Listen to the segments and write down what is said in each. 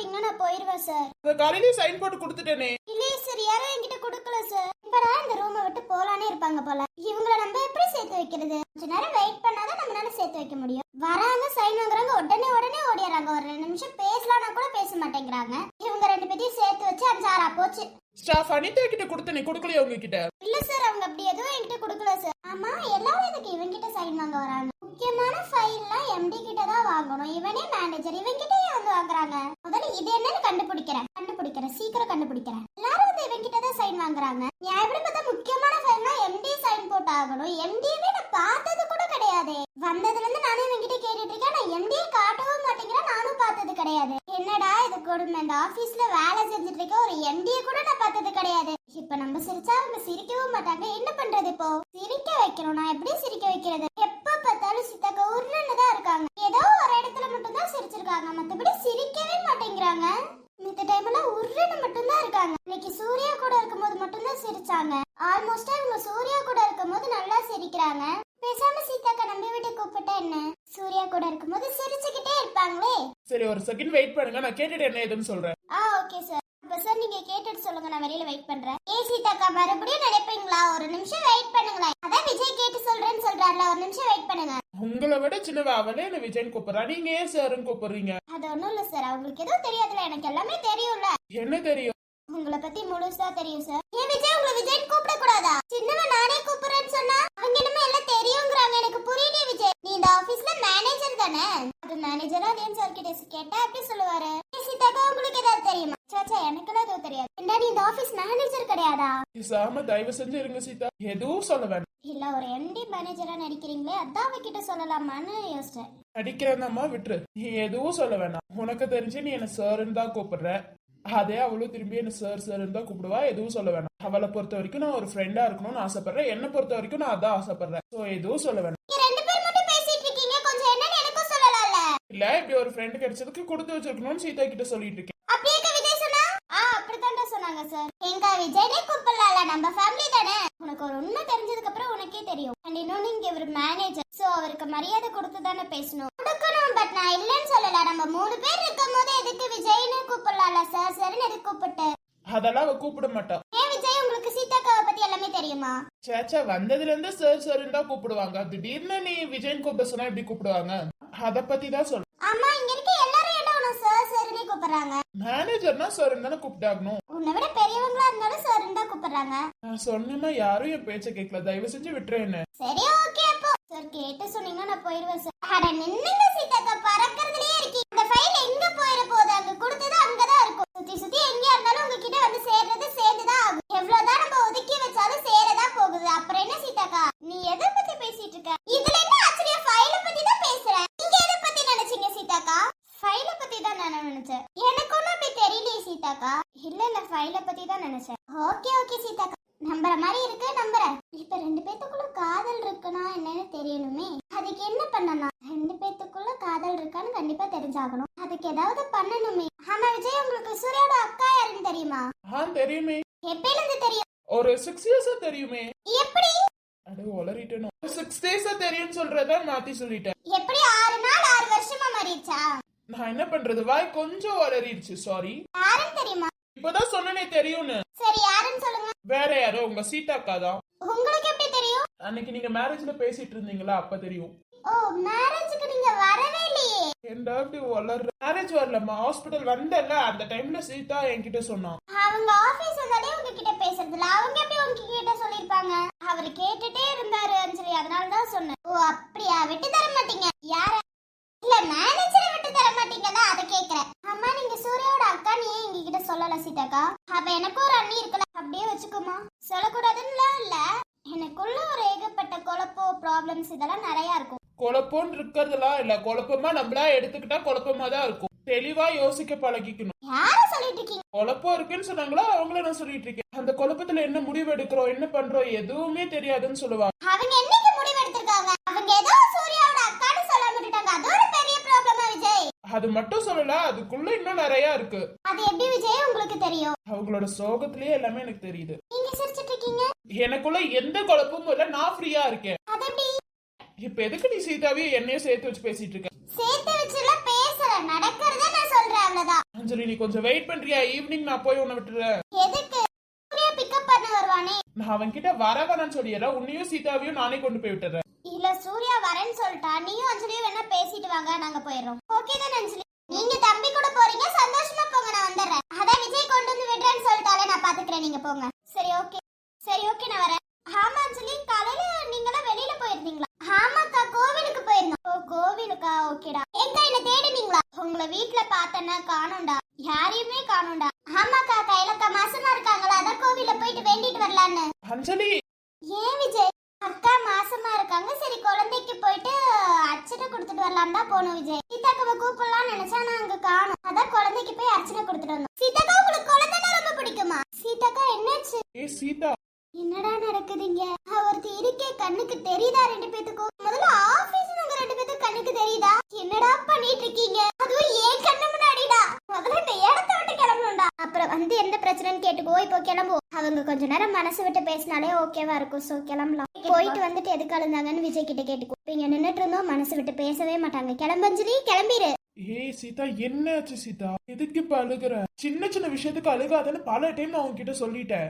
போட்டீங்கன்னா நான் போயிருவேன் சார் அந்த காலையிலே சைன் போட்டு கொடுத்துட்டேனே. இல்லையே சார் யாரும் என்கிட்ட கொடுக்கல சார் இப்படா இந்த ரூமை விட்டு போலானே இருப்பாங்க போல. இவங்கள நம்ம எப்படி சேர்த்து வைக்கிறது? கொஞ்ச நேரம் வெயிட் பண்ணாதான் நம்மளால சேர்த்து வைக்க முடியும். வராங்க சைன் வாங்குறாங்க உடனே உடனே ஓடிடுறாங்க. ஒரு ரெண்டு நிமிஷம் பேசலாம்னா கூட பேச மாட்டேங்கிறாங்க. இவங்க ரெண்டு பேத்தையும் சேர்த்து வச்சு அஞ்சாறா போச்சு. ஸ்டாஃப் அனிதா கிட்ட கொடுத்தனே கொடுக்கலையா உங்ககிட்ட? இல்ல சார் அவங்க அப்படி எதுவும் என்கிட்ட கொடுக்கல சார் ஆமா எல்லாரும் இதுக்கு இவங்க கிட்ட சைன் வாங்க வராங்க? முக்கியமான ஃபைல்லாம் எம்டி கிட்ட தான் வாங்கணும். இவனே மேனேஜர் இவன் கிட்டயே வந்து இது என்னன்னு கண்டுபிடிக்கிறேன். கண்டுபிடிக்கிறேன். சீக்கிரம் கண்டுபிடிக்கிறேன். எல்லாரும் வந்து இவன்கிட்ட தான் சைன் வாங்குறாங்க. நான் எப்படி பார்த்தா முக்கியமான ஃபைல்னா எம்டி சைன் போட்டு ஆகணும் எம்டியவே நான் பார்த்தது கூட கிடையாது. வந்ததுல இருந்து நானும் இவன்கிட்ட கேட்டுட்டு இருக்கேன். நான் எம்டியை காட்டவும் மாட்டேங்கிறேன். நானும் பார்த்தது கிடையாது. என்னடா இது கொடுமை. இந்த ஆபீஸ்ல வேலை செஞ்சுட்டு இருக்க ஒரு எம்டியை கூட நான் பார்த்தது கிடையாது. இப்ப நம்ம சிரிச்சா அவங்க சிரிக்கவும் மாட்டாங்க. என்ன பண்றது இப்போ? சிரிக்க வைக்கணும் நான் எப்படி சிரிக்க வைக்கிறது? எப்ப பார்த்தாலும் சித்தக்க உருன்னு தான் இருக்காங்க. ஏதோ ஒரு இடத்துல மட்டும் தான் சிரிச்சிருக்காங்க. மத்தபடி சிரிக்கவே மாட்டேங்கிறாங்க மித்த டைம்ல உருன்னு மட்டும் தான் இருக்காங்க. இன்னைக்கு சூர்யா கூட இருக்கும்போது மட்டும் தான் சிரிச்சாங்க ஆல்மோஸ்டா இவங்க சூர்யா கூட இருக்கும்போது நல்லா சிரிக்கிறாங்க. பேசாம சீதாக்கா நம்ம வீட்டுக்கு கூப்பிட்டா என்ன? சூர்யா கூட இருக்கும்போது சிரிச்சுக்கிட்டே இருப்பாங்களே. சரி ஒரு செகண்ட் வெயிட் பண்ணுங்க. நான் கேட்டுட்டு என்ன ஏதுன்னு சொல்றேன். ஆ ஓகே சார் சார் நீங்க கேட்டுட்டு சொல்லுங்க நான் வெளியில வெயிட் பண்றேன். ஏ சீதாக்கா மறுபடியும் நினைப்பீங்களா? ஒரு நிமிஷம் வெயிட் பண்ணுங்களேன் அதான் விஜய் கேட்டு சொல்றேன்னு சொல்றாருல ஒரு நிமிஷம் வெயிட் பண்ணுங்க. உங்களை விட சின்னவ அவளே என்ன விஜயன் கூப்பிடுறா? நீங்க ஏன் சாருன்னு கூப்பிடுறீங்க? அது ஒண்ணும் இல்ல சார் அவங்களுக்கு எதுவும் தெரியாதுல எனக்கு எல்லாமே தெரியும்ல. என்ன தெரியும்? உங்களை பத்தி முழுசா தெரியும் சார் ஏன் விஜய் உங்களை விஜய் கூப்பிட கூடாதா சின்னவன் நானே கூப்பிடுறேன்னு சொன்னா அவங்க என்னமோ எல்லாம் தெரியுங்கிறாங்க. எனக்கு புரியல விஜய். நீ இந்த ஆபீஸ்ல மேனேஜர் தானே? அது மேனேஜரா அதே சார் கிட்ட கேட்டா எப்படி சொல்லுவாரு ஏ சீதாக்கா உங்களுக்கு ஏதாவது தெரியுமா சாச்சா எனக்கெல்லாம் எதுவும் தெரியாது என்ன நீ இந்த ஆபீஸ் மேனேஜர் கிடையாதா? சாம தயவு செஞ்சு இருங்க சீதா. எதுவும் சொல்ல வேண்டாம் இல்ல ஒரு எம்டி மேனேஜரா நடிக்கிறீங்களே அதான் அவகிட்ட சொல்லலாமான்னு யோசிச்சேன். நடிக்கிறேன்னம்மா விட்டுரு. நீ எதுவும் சொல்ல வேண்டாம் உனக்கு தெரிஞ்சு நீ என்ன சாருன்னு தான் கூப்பிடுற. அதே அவளும் திரும்பி என்ன சார் சார்னு தான் கூப்பிடுவா. எதுவும் சொல்ல வேணாம். அவளை பொறுத்த வரைக்கும் நான் ஒரு ஃப்ரெண்டா இருக்கணும்னு ஆசைப்படுறேன். என்னை பொறுத்த வரைக்கும் நான் அதான் ஆசைப்படுறேன். ஸோ எதுவும் சொல்ல வேணாம். இல்ல இப்படி ஒரு ஃப்ரெண்டு கிடைச்சதுக்கு கொடுத்து வச்சிருக்கணும்னு சீதா கிட்ட சொல்லிட்டு இருக்கேன் அப்படியே விஜய் சொன்னா ஆ சொன்னாங்க சார் எங்க விஜய்னே கூப்பிடலாம்ல. நம்ம ஃபேமிலி தானே. உனக்கு ஒரு உண்மை தெரிஞ்சதுக்கு அப்புறம் உனக்கே தெரியும். அண்ட் இன்னொன்னு இங்க ஒரு மேனேஜர் சோ அவருக்கு மரியாதை கொடுத்து தானே பேசணும். கொடுக்கணும் பட் நான் இல்லைன்னு சொல்லல. நம்ம மூணு பேர் இருக்கும் போது எதுக்கு விஜய்னு கூப்பிடலாம்ல சார் சார்னு எதுக்கு கூப்பிட்டு? அதெல்லாம் அவ கூப்பிட மாட்டா. ஏன் விஜய் உங்களுக்கு சீதாக்காவை பத்தி எல்லாமே தெரியுமா? சேச்சா வந்ததுல இருந்து சார் சார்னு தான் கூப்பிடுவாங்க. திடீர்னு நீ விஜயன் கூப்பிட சொன்னா எப்படி கூப்பிடுவாங்க? அத பத்தி தான் சொல்றேன் ஆமா இங்க இருக்க எல்லாரும் என்ன உன சார் சார்னே கூப்பிடுறாங்க. மேனேஜர்னா சார் தானே கூப்பிட்டாகணும் உன்னை விட பெரியவங்களா இருந்தாலும் சார்னு தான் கூப்பிடுறாங்க. நான் சொன்னேன்னா யாரும் என் பேச்ச கேட்கல. தயவு செஞ்சு விட்டுரு என்ன. சரி ஓகே அப்போ. சார் கேட்டு சொன்னீங்கன்னா நான் போயிருவேன் சார் அட நின்னுங்க சீதாக்கா. பறக்கறதுலயே இருக்கீங்க. இந்த ஃபைல் எங்க போயிட போகுது? அங்க கொடுத்தது அங்கதான் இருக்கும் சுத்தி சுத்தி எங்க இருந்தாலும் உங்ககிட்ட வந்து சேர்றது சேர்ந்துதான் ஆகும் எவ்வளவுதான் நம்ம ஒதுக்கி வச்சாலும் சேரதா போகுது அப்புறம் என்ன சீதாக்கா நீ எதை பத்தி பேசிட்டு இருக்க இதுல என்ன ஆச்சரியம் ஃபைல பத்தி தான் பேசுறேன் நீங்க எதை பத்தி நினைச்சீங்க சீதாக்கா ஃபைல பத்தி தான் நான் நினைச்சேன் எனக்கு ஒன்றும் அப்படி தெரியலையே சீதாக்கா இல்ல இல்ல ஃபைல பத்தி தான் நினைச்சேன் ஓகே ஓகே சீதாக்கா நம்புற மாதிரி இருக்கு நம்புறேன் இப்ப ரெண்டு பேத்துக்குள்ள காதல் இருக்குன்னா என்னன்னு தெரியணுமே அதுக்கு என்ன பண்ணலாம் ரெண்டு பேத்துக்குள்ள காதல் இருக்கான்னு கண்டிப்பா தெரிஞ்சாகணும் அதுக்கு ஏதாவது பண்ணணுமே. ஆமா விஜய் உங்களுக்கு சூர்யாவோட அக்கா யாருன்னு தெரியுமா? ஆ தெரியுமே. எப்பயில இருந்து தெரியும்? ஒரு சிக்ஸ் இயர்ஸா தெரியுமே. எப்படி? அட உளறிட்டேனோ. சிக்ஸ் டேஸா தெரியும்னு சொல்றத மாத்தி சொல்லிட்டேன். எப்படி ஆறு நாள் ஆறு வருஷமா மாறிடுச்சா? நான் என்ன பண்றது? வாய் கொஞ்சம் உளறிடுச்சு சாரி யாருன்னு தெரியுமா? இப்பதான் சொன்னனே தெரியும்னு. சரி யாருன்னு சொல்லுங்க. வேற யாரோ? உங்க சீதாக்கா தான். உங்களுக்கு எப்படி தெரியும்? அன்னைக்கு நீங்க மேரேஜ்ல பேசிட்டு இருந்தீங்களா? அப்ப தெரியும். ஓ மேரேஜுக்கு நீங்க வரவே இல்லையே. ஏன்டா இப்படி வளர்ற? மேரேஜ் வரலம்மா. ஹாஸ்பிட்டல் வந்தல அந்த டைம்ல சீதா என்கிட்ட சொன்னான் அவங்க ஆபீஸ் வந்தாலே உங்ககிட்ட பேசுறது இல்ல அவங்க எப்படி உங்ககிட்ட சொல்லிருப்பாங்க அவர் கேட்டுட்டே இருந்தாரு அஞ்சலி. அதனால தான் சொன்னேன். ஓ அப்படியா? விட்டு தர மாட்டீங்க. யார? இல்ல மேனேஜரை விட்டு தர மாட்டீங்கல்ல அதை கேக்குறேன் அம்மா நீங்க சூர்யாவோட அக்கா நீ ஏன் எங்ககிட்ட சொல்லல சீதாக்கா? அப்ப எனக்கும் ஒரு அண்ணி இருக்கல அப்படியே வச்சுக்கோமா. சொல்லக்கூடாதுன்னு இல்ல. எனக்குள்ள ஒரு ஏகப்பட்ட குழப்பம் ப்ராப்ளம்ஸ் இதெல்லாம் நிறைய இருக்கும். குழப்பம்னு இருக்கிறதுலாம் இல்ல? குழப்பமா நம்மளா எடுத்துக்கிட்டா குழப்பமா தான் இருக்கும். தெளிவா யோசிக்க பழகிக்கணும். குழப்பம் இருக்குன்னு சொன்னாங்களோ? அவங்கள நான் சொல்லிட்டு இருக்கேன். அந்த குழப்பத்துல என்ன முடிவு எடுக்கிறோம்? என்ன பண்றோம்? எதுவுமே தெரியாதுன்னு சொல்லுவாங்க. அது மட்டும் சொல்லல அதுக்குள்ள இன்னும் நிறைய இருக்கு. அது எப்படி விஜய்? உங்களுக்கு தெரியும். அவங்களோட சோகத்திலேயே எல்லாமே எனக்கு தெரியுது. நீங்க சிரிச்சிட்டு இருக்கீங்க. எனக்குள்ள எந்த குழப்பமும் இல்ல. நான் ஃப்ரீயா இருக்கேன். இப்ப எதுக்கு நீ சீதாவையும் என்னையும் சேர்த்து வச்சு பேசிட்டு இருக்க? சேர்த்து வச்சுல பேசல. நடக்கிறத நான் சொல்றேன் அவ்வளவுதான். அஞ்சலி நீ கொஞ்சம் வெயிட் பண்றியா? ஈவினிங் நான் போய் உன்னை விட்டுறேன். எதுக்கு? பிக்கப் பண்ண வருவானே. நான் அவன்கிட்ட வர வேணாம்னு சொல்லிடுறேன். உன்னையும் சீதாவையும் நானே கொண்டு போய் விட்டுறேன். இல்ல சூர்யா வரேன்னு சொல்லிட்டா. நீயும் அஞ்சலியும் வேணா பேசிட்டு வாங்க நாங்க போயிடுறோம். ஓகே தான் அஞ்சலி? நீங்க தம்பி கூட போறீங்க சந்தோஷமா போங்க நான் வந்துடுறேன். அதான் விஜய் கொண்டு வந்து விடுறேன்னு சொல்லிட்டாலே நான் பாத்துக்கிறேன் நீங்க போங்க. சரி ஓகே சரி ஓகே நான் வரேன். ஆமா அஞ்சலி காலையில நீங்களாம் வெளியில போயிருந்தீங்களா? ஆமாக்கா கோவிலுக்கு போயிருந்தோம். ஓ கோவிலுக்கா? ஓகேடா. எங்க என்ன தேடுனீங்களா? உங்களை வீட்ல பார்த்தேன்னா காணோம்டா. யாரையுமே காணும்டா ஆமாக்கா கையிலக்கா மாசமா இருக்காங்களா அதான் கோவில்ல போயிட்டு வேண்டிட்டு வரலான்னு அஞ்சலி ஏன் விஜய் அக்கா மாசமா இருக்காங்க சரி குழந்தைக்கு போயிட்டு அர்ச்சனை கொடுத்துட்டு வரலாம் தான் போனோம் விஜய் சீதாக்காவை கூப்பிடலாம்னு நினைச்சா நான் அங்க காணோம் அதான் குழந்தைக்கு போய் அர்ச்சனை கொடுத்துட்டு வந்தோம் சீதாக்கா உங்களுக்கு குழந்தைன்னா ரொம்ப பிடிக்குமா சீதாக்கா என்னாச்சு ஏ சீதா என்னடா நடக்குதுங்க ஒருத்தி இருக்கே கண்ணுக்கு தெரியுதா ரெண்டு பேத்துக்கும் முதல்ல ஆபீஸ் உங்க ரெண்டு பேத்துக்கும் கண்ணுக்கு தெரியுதா என்னடா பண்ணிட்டு இருக்கீங்க அதுவும் ஏன் கண்ணு முன்னாடிடா முதல்ல இந்த இடத்த விட்டு கிளம்பணும்டா அப்புறம் வந்து எந்த பிரச்சனைன்னு கேட்டுக்கோ இப்போ கிளம்புவோம் அவங்க கொஞ்ச நேரம் மனசு விட்டு பேசினாலே ஓகேவா இருக்கும். சோ கிளம்பலாம். போயிட்டு வந்துட்டு எதுக்கு அழுந்தாங்கன்னு விஜய் கிட்ட கேட்டுக்கோ. இங்க நின்னுட்டு இருந்தோம் மனசு விட்டு பேசவே மாட்டாங்க. கிளம்பஞ்சலி கிளம்பிரு. ஏய் சீதா என்னாச்சு சீதா? எதுக்கு இப்ப அழுகுற? சின்ன சின்ன விஷயத்துக்கு அழுகாதன்னு பல டைம் நான் உன்கிட்ட சொல்லிட்டேன்.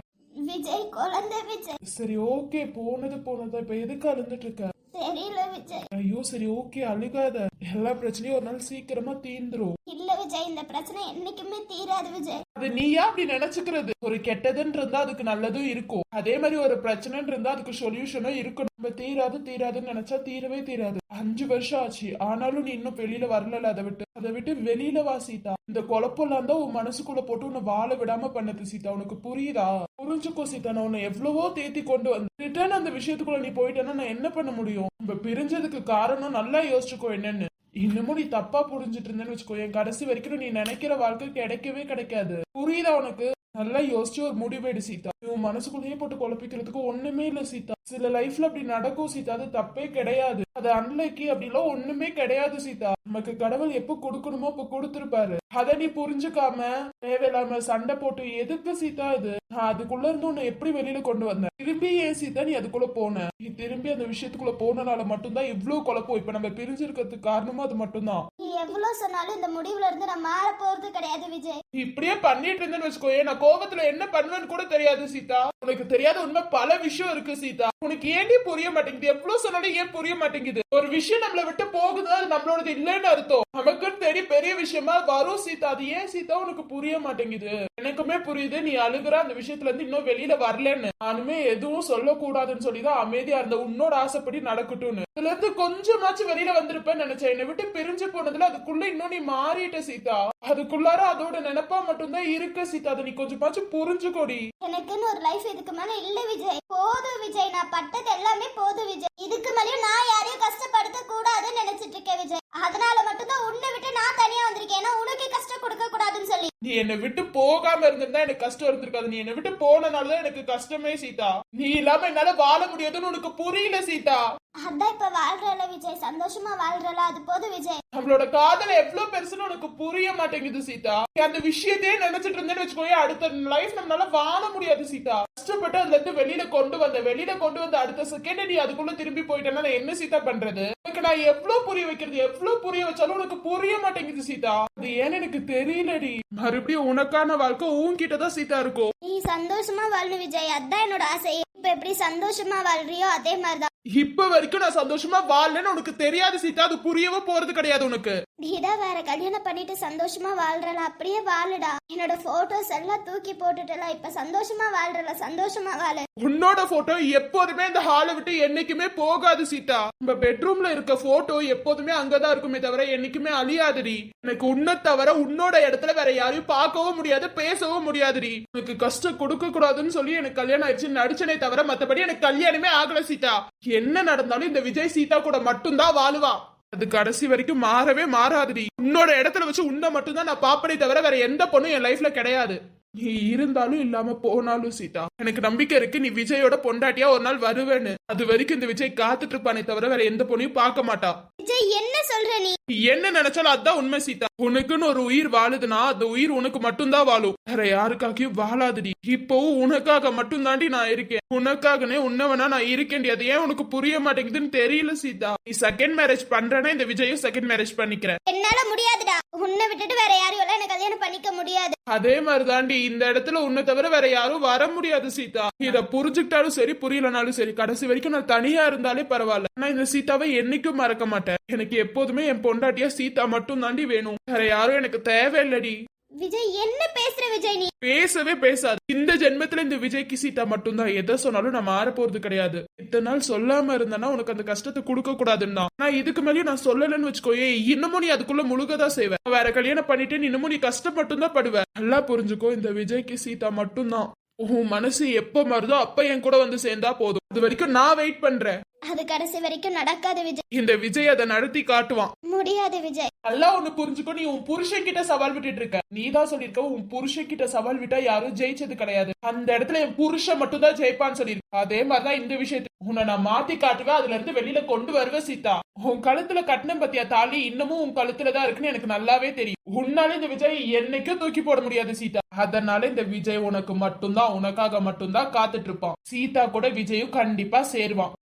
விஜய் குழந்தை விஜய். சரி ஓகே போனது போனதா. இப்ப எதுக்கு அழுந்துட்டு இருக்க? தெரியல விஜய். ஐயோ சரி ஓகே அழுகாத. எல்லா பிரச்சனையும் ஒரு நாள் சீக்கிரமா தீந்துரும். இல்ல விஜய் இந்த பிரச்சனை என்னைக்குமே தீராது விஜய். அது நீயா அப்படி நினைச்சுக்கிறது? ஒரு கெட்டதுன்னு இருந்தா அதுக்கு நல்லதும் இருக்கும். அதே மாதிரி ஒரு பிரச்சனைன்னு இருந்தா அதுக்கு சொல்யூஷனும் இருக்கணும். நம்ம தீராது தீராதுன்னு நினைச்சா தீரவே தீராது. அஞ்சு வருஷம் ஆச்சு. ஆனாலும் நீ இன்னும் வெளியில வரல அதை விட்டு. அதை விட்டு வெளியில வா சீதா. இந்த குழப்பம்லாம் தான் உன் மனசுக்குள்ள போட்டு உன்னை வாழ விடாம பண்ணது சீதா. உனக்கு புரியுதா? புரிஞ்சுக்கோ சீதா. நான் உன்னை எவ்வளவோ தேத்தி கொண்டு வந்து ரிட்டர்ன் அந்த விஷயத்துக்குள்ள நீ போயிட்டேன்னா நான் என்ன பண்ண முடியும்? நம்ம பிரிஞ்சதுக்கு காரணம் நல்லா யோசிச்சுக்கோ என்னன்னு. இன்னமும் நீ தப்பா புரிஞ்சிட்டு இருந்தேன்னு வச்சுக்கோ என் கடைசி வரைக்கும் நீ நினைக்கிற வாழ்க்கை கிடைக்கவே கிடைக்காது புரியுதா உனக்கு நல்லா யோசிச்சு ஒரு முடிவெடு சீதா உன் மனசுக்குள்ளேயே போட்டு குழப்பிக்கிறதுக்கு ஒண்ணுமே இல்ல சீதா சில லைஃப்ல அப்படி நடக்கும் சீதா அது தப்பே கிடையாது அது அன்லைக்கி அப்படிலாம் ஒண்ணுமே கிடையாது சீதா நமக்கு கடவுள் எப்ப கொடுக்கணுமோ அப்ப கொடுத்துருப்பாரு. அத நீ புரிஞ்சுக்காம தேவையில்லாம சண்டை போட்டு எதுக்கு சீதா இது நான் அதுக்குள்ள இருந்து உன்னை எப்படி வெளியில கொண்டு வந்தேன்? திரும்பி ஏன் சீதா நீ அதுக்குள்ள போன? நீ திரும்பி அந்த விஷயத்துக்குள்ள போனனால மட்டும்தான் இவ்ளோ குழப்பம். இப்ப நம்ம பிரிஞ்சிருக்கிறதுக்கு காரணமும் அது மட்டும்தான். நீ எவ்வளவு சொன்னாலும் இந்த முடிவுல இருந்து நான் மாற போறது கிடையாது விஜய். இப்படியே பண்ணிட்டு இருந்தேன்னு வச்சுக்கோ நான் கோபத்துல என்ன பண்ணுவேன்னு கூட தெரியாது சீதா உனக்கு தெரியாத உண்மை பல விஷயம் இருக்கு சீதா. உனக்கு ஏன்டி புரிய மாட்டேங்குது? எவ்வளவு சொன்னாலும் ஏன் புரிய மாட்டேங்குது? ஒரு விஷயம் நம்மள விட்டு போகுது அது நம்மளோடது இல்லைன்னு அர்த்தம். நமக்குன்னு தெரிய பெரிய விஷயமா வரும் சீதா. அது ஏன் சீதா உனக்கு புரிய மாட்டேங்குது? எனக்குமே புரியுது நீ அழுகுற அந்த விஷயத்துல இருந்து இன்னும் வெளியில வரலன்னு. நானுமே எதுவும் சொல்லக்கூடாதுன்னு சொல்லிதான் அமைதியா இருந்த உன்னோட ஆசைப்படி நடக்கட்டும்னு. இதுல இருந்து கொஞ்சமாச்சும் வெளியில வந்திருப்பேன்னு நினைச்சேன். என்னை விட்டு பிரிஞ்சு போனதுல அதுக்குள்ள இன்னும் நீ மாறிட்ட சீதா. அதுக்குள்ளார அதோட நினைப்பா மட்டும்தான் இருக்கு சீதா. அதை நீ கொஞ்சமாச்சும் புரிஞ்சுக்கோடி. எனக்குன்னு ஒரு லைஃப் இதுக்கு மேல இல்ல விஜய். போதும் விஜய் நான் பட்டது எல்லாமே போதும் விஜய். இதுக்கு மேலயும் நான் யாரையும் கஷ்டப்படுத்த கூடாதுன்னு நினைச்சிட்டு இருக்கேன் விஜய். அதனால மட்டும்தான் உன்னை விட்டு நான் தனியா வந்திருக்கேன். ஏன்னா உனக்கு கஷ்டம் கொடுக்க கூடாதுன்னு சொல்லி. நீ என்னை விட்டு போகாம இருந்திருந்தா எனக்கு கஷ்டம் இருந்திருக்காது. நீ என்னை விட்டு போனனாலதான் எனக்கு கஷ்டமே சீதா. நீ இல்லாம என்னால வாழ முடியாதுன்னு உனக்கு புரியல சீதா. அதான் இப்ப வாழ்றல விஜய். சந்தோஷமா வாழ்றல அது போதும் விஜய். நம்மளோட காதல் எவ்வளவு பெருசுன்னு உனக்கு புரிய மாட்டேங்குது சீதா. அந்த விஷயத்தையே நினைச்சிட்டு இருந்தேன்னு வச்சுக்கோயே அடுத்த லைஃப் நம்மளால வாழ முடியாது சீதா. கஷ்டப்பட்டு அந்த இடத்து வெளியில கொண்டு வந்த வெளியில கொண்டு வந்த அடுத்த செகண்ட் நீ அதுக்குள்ள திரும்பி போயிட்டேன்னா நான் என்ன சீதா பண்றது? உனக்கு நான் எவ்வளவு புரிய வைக்கிறது எவ்வளவு புரிய வச்சாலும் உனக்கு புரிய மாட்டேங்குது சீதா. அது ஏன்னு எனக்கு தெரியலடி. மறுபடியும் உனக்கான வாழ்க்கை உன்கிட்ட தான் சீதா இருக்கும். நீ சந்தோஷமா வாழணும் விஜய் அதான் என்னோட ஆசை. இப்ப எப்படி சந்தோஷமா வாழ்றியோ அதே மாதிரிதான். இப்ப வரைக்கும் நான் சந்தோஷமா வாழலன்னு உனக்கு தெரியாது சீதா அது புரியவே போறது கிடையாது உனக்கு. நீதான் வேற கல்யாணம் பண்ணிட்டு சந்தோஷமா வாழ்றல அப்படியே வாழுடா. என்னோட போட்டோஸ் எல்லாம் தூக்கி போட்டுட்டல இப்ப சந்தோஷமா வாழ்றல சந்தோஷமா வாழு. உன்னோட போட்டோ எப்போதுமே இந்த ஹாலை விட்டு என்னைக்குமே போகாது சீதா நம்ம பெட்ரூம்ல இருக்க போட்டோ எப்போதுமே அங்கதான் இருக்குமே தவிர என்னைக்குமே அழியாதுடி. எனக்கு உன்னை தவிர உன்னோட இடத்துல வேற யாரையும் பார்க்கவும் முடியாது பேசவும் முடியாதுடி. உனக்கு கஷ்டம் கொடுக்க கூடாதுன்னு சொல்லி எனக்கு கல்யாணம் ஆயிடுச்சு நடிச்சனே தவிர மத்தபடி எனக்கு கல்யாணமே ஆகல சீதா என்ன நடந்தாலும் இந்த விஜய் சீதா கூட மட்டும்தான் வாழுவா. அது கடைசி வரைக்கும் மாறவே மாறாதுடி. உன்னோட இடத்துல வச்சு உன்னை மட்டும்தான் நான் பாப்பனே தவிர வேற எந்த பொண்ணும் என் லைஃப்ல கிடையாது. நீ இருந்தாலும் இல்லாம போனாலும் சீதா எனக்கு நம்பிக்கை இருக்கு. நீ விஜயோட பொண்டாட்டியா ஒரு நாள் வருவேன்னு. அது வரைக்கும் இந்த விஜய் காத்துட்டு இருப்பானே தவிர வேற எந்த பொண்ணையும் பார்க்க மாட்டா. விஜய் என்ன சொல்ற நீ? என்ன நினைச்சாலும் அதான் உண்மை சீதா. உனக்குன்னு ஒரு உயிர் வாழுதுன்னா அந்த உயிர் உனக்கு மட்டும்தான் வாழும். வேற யாருக்காகவும் வாழாதுடி. இப்போவும் உனக்காக மட்டும் தாண்டி நான் இருக்கேன். உனக்காகனே உன்னவனா நான் இருக்கேன்டி. அது ஏன் உனக்கு புரிய மாட்டேங்குதுன்னு தெரியல சீதா. நீ செகண்ட் மேரேஜ் பண்றேன்னா இந்த விஜயும் செகண்ட் மேரேஜ் பண்ணிக்கிறேன். என்னால முடியாதுடா. உன்னை விட்டுட்டு வேற யாரையும் எனக்கு கல்யாணம் பண்ணிக்க முடியாது. அதே மாதிரி தாண்டி இந்த இடத்துல உன்னை தவிர வேற யாரும் வர முடியாது சீதா. இத புரிஞ்சுக்கிட்டாலும் சரி புரியலனாலும் சரி கடைசி வரைக்கும் நான் தனியா இருந்தாலே பரவாயில்ல. ஆனா இந்த சீதாவை என்னைக்கும் மறக்க மாட்டேன். எனக்கு எப்போதுமே என் பொண்டாட்டியா சீதா மட்டும் தாண்டி வேணும். வேற யாரும் எனக்கு தேவையில்லடி. விஜய் என்ன பேசுற விஜய் நீ? பேசவே பேசாது. இந்த ஜென்மத்துல இந்த விஜய்க்கு சீதா மட்டும்தான். எதை சொன்னாலும் நான் மாற போறது கிடையாது. இத்தனை நாள் சொல்லாம இருந்தேன்னா உனக்கு அந்த கஷ்டத்தை கொடுக்க கூடாதுன்னா நான் இதுக்கு மேலேயும் நான் சொல்லலைன்னு வச்சுக்கோயே இன்னமும் நீ அதுக்குள்ள முழுகதான் செய்வேன் வேற கல்யாணம் பண்ணிட்டு நீ இன்னமும் நீ கஷ்டப்பட்டும் தான் படுவ. நல்லா புரிஞ்சுக்கோ இந்த விஜய்க்கு சீதா மட்டும்தான். உன் மனசு எப்ப மாறுதோ அப்ப என் கூட வந்து சேர்ந்தா போதும். அது வரைக்கும் நான் வெயிட் பண்றேன். அது கடைசி வரைக்கும் நடக்காது விஜய். இந்த விஜய் அதை நடத்தி காட்டுவான். முடியாது விஜய். நல்லா ஒண்ணு புரிஞ்சுக்கோ நீ உன் புருஷன் கிட்ட சவால் விட்டுட்டு இருக்க. நீ தான் சொல்லிருக்க உன் புருஷன் கிட்ட சவால் விட்டா யாரும் ஜெயிச்சது கிடையாது. அந்த இடத்துல என் புருஷன் மட்டும் தான் ஜெயிப்பான்னு சொல்லிருக்க அதே மாதிரிதான் இந்த விஷயத்துல. உன்னை நான் மாத்தி காட்டுவேன் அதுல இருந்து வெளியில கொண்டு வருவேன் சீதா. உன் கழுத்துல கட்டினம் பத்தியா தாலி? இன்னமும் உன் கழுத்துல தான் இருக்குன்னு எனக்கு நல்லாவே தெரியும். உன்னால இந்த விஜய் என்னைக்கும் தூக்கி போட முடியாது சீதா. அதனால இந்த விஜய் உனக்கு மட்டும்தான் உனக்காக மட்டும்தான் காத்துட்டு இருப்பான். சீதா கூட விஜயும் கண்டிப்பா சேருவான்.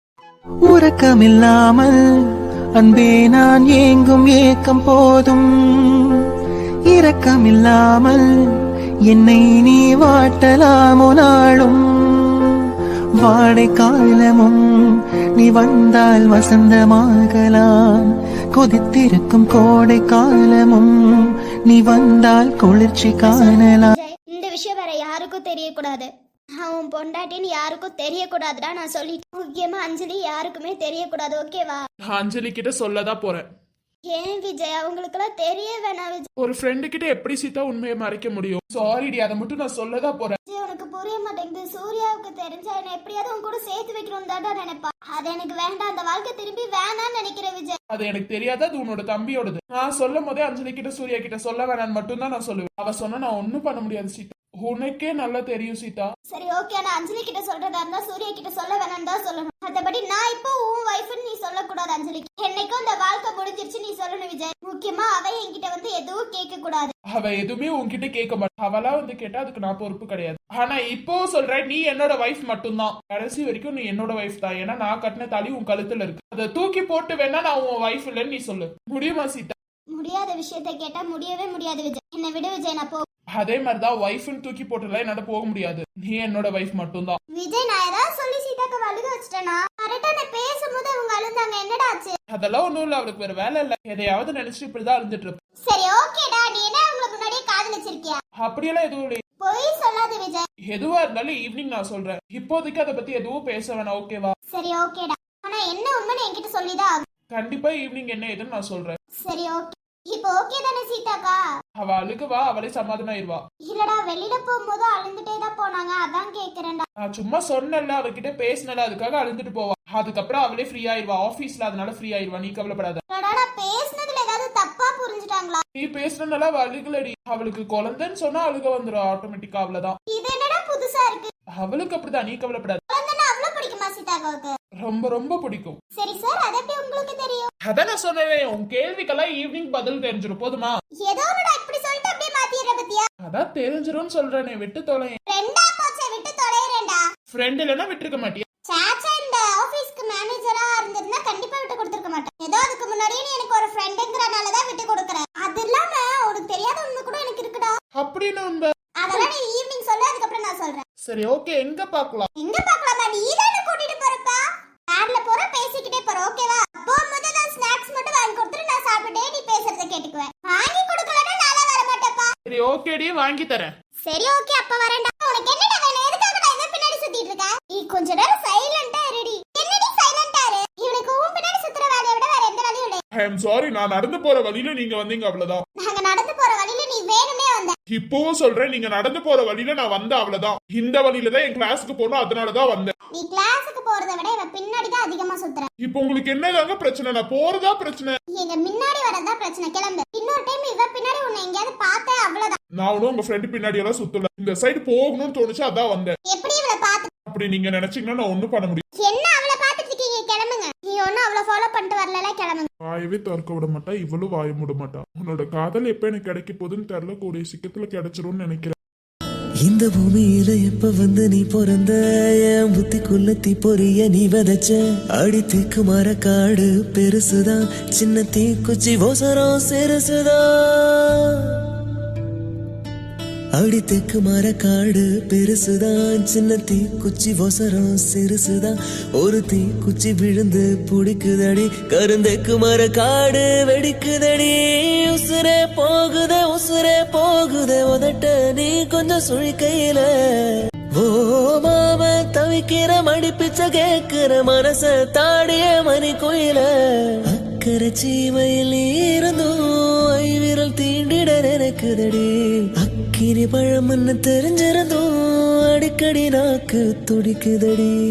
உறக்கமில்லாமல் அன்பே நான் ஏங்கும் ஏக்கம் போதும். இரக்கமில்லாமல் என்னை நீ வாட்டலாமோ நாளும். வாடை காலமும் நீ வந்தால் வசந்தமாகலாம். கொதித்திருக்கும் கோடை காலமும் நீ வந்தால் குளிர்ச்சி காணலாம். இந்த விஷயம் வேற யாருக்கும் தெரியக்கூடாது. உன் பொண்டாட்டின்னு யாருக்கும் தெரியக்கூடாதுடா நான் சொல்லிட்டேன். முக்கியமா அஞ்சலி யாருக்குமே தெரியக்கூடாது ஓகேவா? நான் அஞ்சலி கிட்ட சொல்லதான் போறேன். ஏன் விஜய் அவங்களுக்கெல்லாம் தெரிய வேணாம் விஜய். ஒரு ஃப்ரெண்டு கிட்ட எப்படி சீதா உண்மையை மறைக்க முடியும்? சாரிடி அதை மட்டும் நான் சொல்லதான் போறேன். விஜய், உனக்கு புரிய மாட்டேங்குது. சூர்யாவுக்கு தெரிஞ்சா என்ன எப்படியாவது உன் கூட சேர்த்து வைக்கணும் தான்டா நினைப்பா. அது எனக்கு வேண்டாம் அந்த வாழ்க்கை திரும்பி வேணாம்னு நினைக்கிறேன் விஜய். அது எனக்கு தெரியாது அது உன்னோட தம்பியோடது. நான் சொல்லும் போதே அஞ்சலி கிட்ட சூர்யா கிட்ட சொல்ல வேணான்னு மட்டும் தான் நான் சொல்லுவேன். அவ சொன்னா நான் ஒண்ணும் பண்ண முடியாது சீதா. உனக்கே நல்லா தெரியும் சீதா. சரி ஓகே நான் அஞ்சலி கிட்ட சொல்றதா இருந்தா சூர்யா கிட்ட சொல்ல வேணாம் தான் சொல்லணும். மத்தபடி நான் இப்போ உன் வைஃப்னு நீ சொல்லக்கூடாது அஞ்சலி. என்னைக்கும் இந்த வாழ்க்கை முடிஞ்சிருச்சு நீ சொல்லணும் விஜய். முக்கியமா அவ என்கிட்ட வந்து எதுவும் கேட்க கூடாது அவ எதுவுமே உன்கிட்ட கேட்க மாட்டா. அவளா வந்து கேட்டா அதுக்கு நான் பொறுப்பு கிடையாது. ஆனா இப்போ சொல்றேன் நீ என்னோட வைஃப் மட்டும்தான். கடைசி வரைக்கும் நீ என்னோட வைஃப் தான். ஏன்னா நான் கட்டின தாலி உன் கழுத்துல இருக்கு. அதை தூக்கி போட்டு வேணா நான் உன் வைஃப் இல்லைன்னு நீ சொல்லு. முடியுமா சீதா? முடியாத விஷயத்த கேட்டா முடியவே முடியாது விஜய். என்னை விட விஜய் நான் போ அதே மாதிரிதான் ஒய்ஃப்னு தூக்கி போட்டுல என்னால போக முடியாது. நீ என்னோட வைஃப் மட்டும்தான். விஜய் நான் ஏதாவது சொல்லி சீதாக்கு அழுக வச்சிட்டேனா? கரெக்டா நான் பேசும்போது அவங்க அழுந்தாங்க. என்னடா ஆச்சு? அதெல்லாம் ஒண்ணும் இல்ல. அவளுக்கு வேற வேலை இல்ல. எதையாவது நினைச்சிட்டு இப்படிதான் அழுந்துட்டு இருப்பா. சரி ஓகேடா நீ என்ன அவங்கள முன்னாடியே காதலிச்சிருக்கியா அப்படியெல்லாம் எதுவும் இல்லை பொய் சொல்லாத விஜய். எதுவா இருந்தாலும் ஈவினிங் நான் சொல்றேன். இப்போதைக்கு அதை பத்தி எதுவும் பேச வேணாம் ஓகேவா சரி ஓகேடா ஆனா என்ன உண்மைன்னு என்கிட்ட சொல்லிதான் ஆகணும். கண்டிப்பா ஈவினிங் என்ன ஏதுன்னு நான் சொல்றேன். சரி ஓகே இப்போ ஓகே தானே சீதாக்கா? அவ அழுகுவா அவளே சமாதானம் ஆயிருவா இல்லடா வெளியில போகும்போது அழுந்துட்டே தான் போனாங்க. அதான் கேக்குறேன்டா. நான் சும்மா சொன்னேன்ல அவகிட்ட பேசினல அதுக்காக அழுந்துட்டு போவா. அதுக்கப்புறம் அவளே ஃப்ரீ ஆயிருவா. ஆபீஸ்ல அதனால ஃப்ரீ ஆயிருவா. நீ கவலைப்படாத. நான் பேசுனதுல ஏதாவது தப்பா புரிஞ்சுட்டாங்களா? நீ பேசுனனால அவ அழுகலடி. அவளுக்கு குழந்தைன்னு சொன்னா அழுக வந்துடும் ஆட்டோமேட்டிக்கா அவ்வளவுதான். இது என்னடா புதுசா இருக்கு? அவளுக்கு அப்படிதான். நீ கவலைப்படாத. ரொம்ப ரொம்ப பிடிக்கும். சரி சார் அது எப்படி உங்களுக்கு தெரியும்? அதான் நான் சொன்னேன் உன் கேள்விக்கெல்லாம் ஈவினிங் பதில் தெரிஞ்சிடும் போதுமா? ஏதோ ஒண்ணுடா இப்படி சொல்லிட்டு அப்படியே மாத்திடுற பத்தியா? அதான் தெரிஞ்சிரும்னு சொல்றேனே விட்டு தொலை. ரெண்டா போச்சே விட்டு தொலைறேன்டா. ஃப்ரெண்ட் இல்லைன்னா விட்டுருக்க மாட்டியா? சாச்சா இந்த ஆபீஸ்க்கு மேனேஜரா இருந்திருந்தா கண்டிப்பா விட்டு கொடுத்துருக்க மாட்டேன். ஏதோ அதுக்கு முன்னாடியே நீ எனக்கு ஒரு ஃப்ரெண்டுங்கிறனால தான் விட்டு கொடுக்குறேன். அது இல்லாம உனக்கு தெரியாத உண்மை கூட எனக்கு இருக்குடா. அப்படின்னு அதெல்லாம் நீ ஈவினிங் சொல்லு அதுக்கப்புறம் நான் சொல்றேன். சரி ஓகே எங்க பார்க்கலாமா நீ தானே கூட்டிட்டு போறப்பா கார்ல போற பேசிக்கிட்டே போற ஓகேவா அப்போ முதல்ல நான் ஸ்நாக்ஸ் மட்டும் வாங்கி கொடுத்துட்டு நான் சாப்பிட்டே நீ பேசுறத கேட்டுக்குவேன் வாங்கி கொடுக்கலன்னா நாளா வர மாட்டேப்பா ஓகேடி வாங்கி தரேன். சரி ஓகே அப்ப வரேன்டா. உனக்கு என்னடா வேணும்? எதுக்காக நான் இவன் பின்னாடி சுத்திட்டு இருக்க? நீ கொஞ்ச நேரம் சைலண்டா இருடி. என்னடி சைலண்டா இரு? இவனுக்கு உன் பின்னாடி சுத்துற வேலையை விட வேற எந்த வேலையும் இல்லை. ஐ எம் சாரி நான் நடந்து போற வழியில நீங்க வந்தீங்க அவ்வளவுதான் நாங்க நடந்து போற வழியில நீ வேணுமே வந்த இப்பவும் சொல்றேன் நீங்க நடந்து போற வழியில நான் வந்த அவ்வளவுதான். இந்த வழியில தான் என் கிளாஸுக்கு போகணும் அதனாலதான் வந்தேன். நீ கிளாஸுக்கு போறதை விட இவ பின்னாடி தான் அதிகமா சுத்துற இப்போ உங்களுக்கு என்னதாங்க பிரச்சனை? நான் போறதா பிரச்சனை? எங்க முன்னாடி வரதா பிரச்சனை கிளம்பு. இன்னொரு டைம் இவ பின்னாடி உன்னை எங்கேயாவது பார்த்தேன் அவ்வளவுதான். நான் ஒன்றும் உங்க ஃப்ரெண்டு பின்னாடி எல்லாம் சுத்தல. இந்த சைடு போகணும்னு தோணுச்சு அதான் வந்தேன். எப்படி இவளை பார்த்து அப்படி நீங்க நினைச்சீங்கன்னா நான் ஒண்ணும் பண்ண முடியும் என்ன அவளை பார்த்துட்டு இருக்கீங்க கிளம்புங்க நீ ஒன்னும் அவளை ஃபாலோ பண்ணிட்டு வரல கிளம்புங்க வாயவே திறக்க விட மாட்டா இவளும் வாய மூட மாட்டா. உன்னோட காதல் எப்ப எனக்கு கிடைக்க போகுதுன்னு தெரியல கூடிய சீக்கிரத்துல கிடைச்சிரும்னு நினைக்கிறேன். இந்த பூமியில எப்ப வந்து நீ பிறந்த? என் புத்திக்குள்ள தீ பொரிய நீ விதைச்ச? அடி தீக்கு மர காடு பெருசுதான் சின்ன தீக்குச்சி ஓசரம் சிறுசுதான். அடி தெக்கு மர காடு பெருசுதான். சின்ன தீக்குச்சி ஒசரம் சிறுசுதான். ஒரு தீக்குச்சி விழுந்து பிடிக்குதடி. கருந்தெக்கு மர காடு வெடிக்குதடி. உசுரே போகுதே உசுரே போகுதே. உதட்ட நீ கொஞ்சம் சுழிக்கையில. ஓ மாம தவிக்கிற மடிப்பிச்ச கேக்குற மனச தாடிய மணி கோயில. அக்கறை சீமையில் இருந்தும் ஐவிரல் தீண்டிட நினைக்குதடி. அக்கினி பழம்னு தெரிஞ்சிருந்தும் அடிக்கடி நாக்கு துடிக்குதடி.